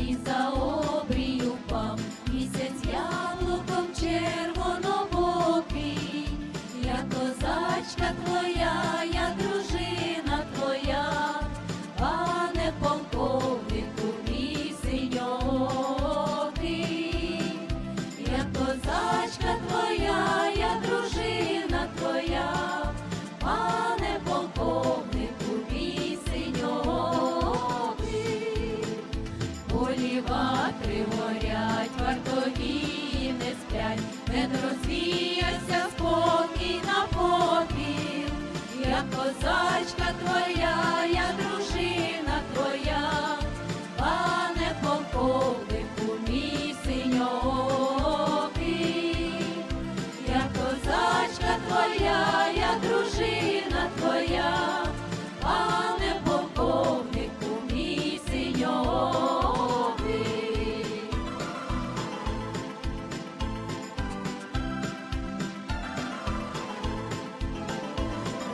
Isaías. Костри горять, вартові не сплять, не розвіяся спокій на попіл. як козачка твоя, я дружина твоя,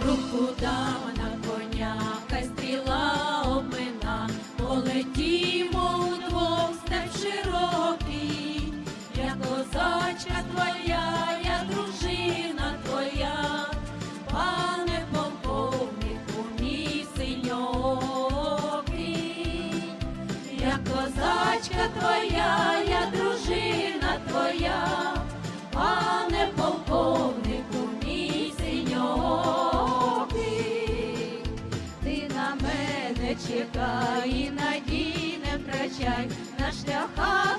Руку дам на коня, хай стріла обмина, полетімо удвох степ широкий, я козачка твоя, я дружина твоя, пане полковнику, мій синьокий. Я козачка твоя, чекай і надій не втрачай, на шляхах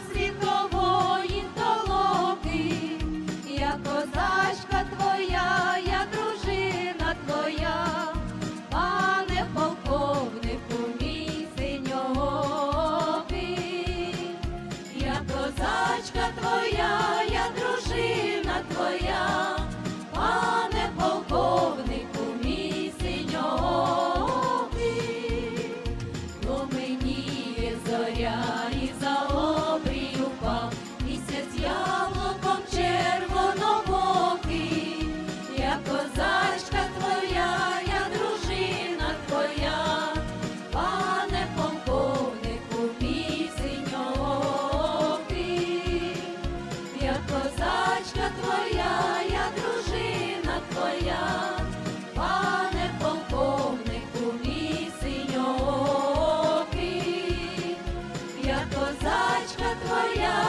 я козачка твоя.